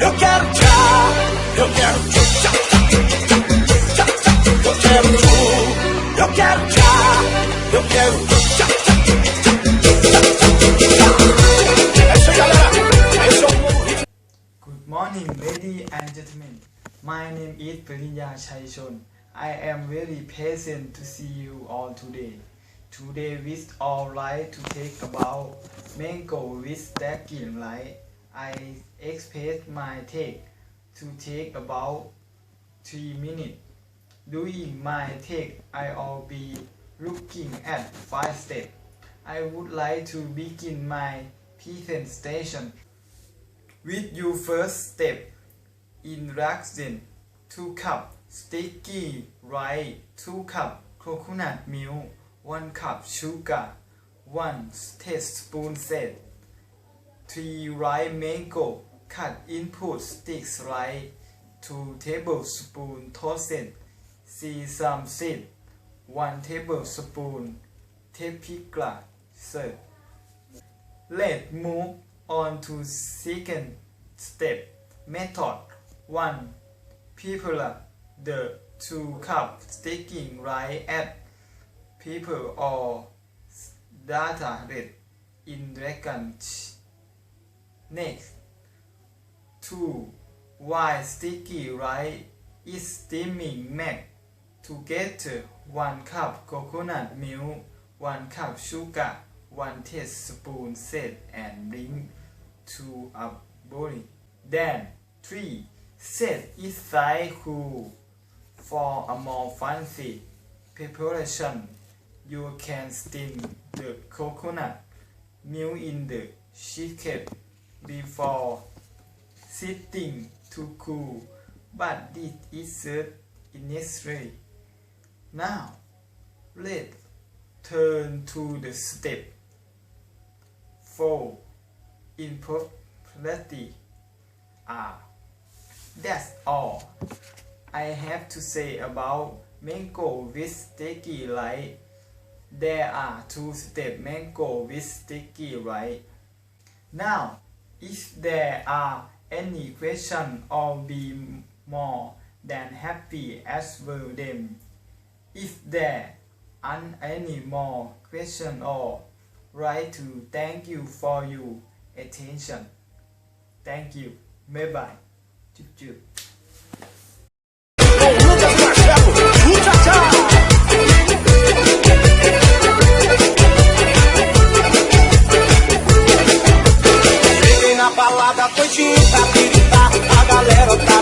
eu quero eu quero eu quero eu quero eu quero. É isso aí, galera. Good morning, ladies and gentlemen. My name is Priya Chaichon. I am very patient to see you all today. Today we all like to take about mango with stacking light. I expect my take to take about 3 minutes. During my take, I will be looking at 5 steps. I would like to begin my presentation with your first step. In introduction. 2 cup. Sticky rice. 2 cup. Coconut milk. 1 cup sugar. 1 teaspoon salt 3 rice mango cut input sticks rice 2 tablespoon toasted sesame seed 1 tablespoon paprika salt Let's move on to second step method 1. Prepare the 2 cup sticking rice at people or data red in dragon Next 2. While sticky rice is steaming make together 1 cup coconut milk 1 cup sugar 1 teaspoon salt and bring to a boil. Then 3. Set aside cool. For a more fancy preparation, you can steam the coconut milk in the chicken before sitting to cool, but this is necessary. Now, let's turn to the step 4. Impropriety are. Ah, that's all I have to say about mango with sticky rice. There are two step mango with sticky rice. Now, if there are any question or be more than happy answer them. If there aren't any more question or write to thank you for your attention. Thank you. Bye bye. Chúc chúc. noite pra peritar a galera tá